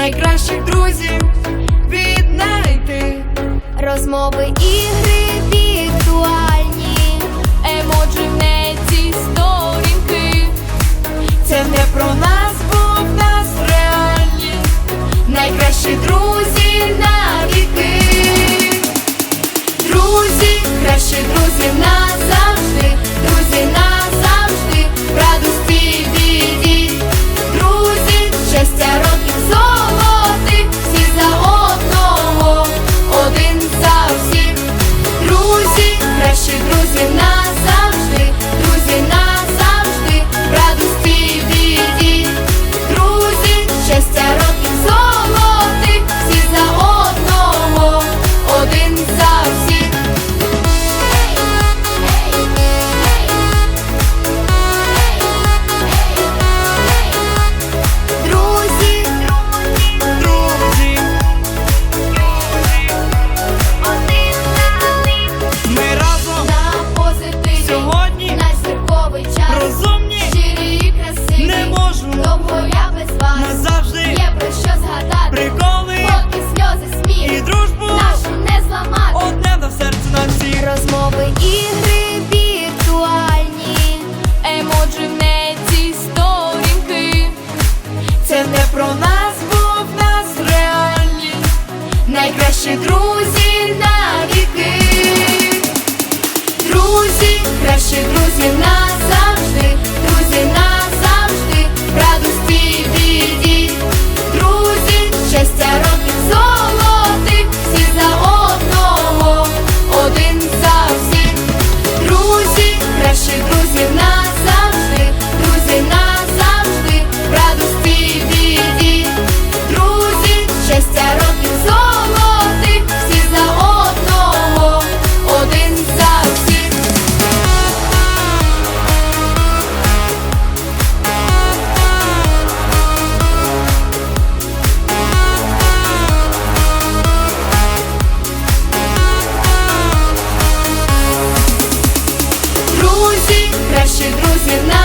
найкращих друзів віднайти розмови ігри. Найкращі друзі друзі на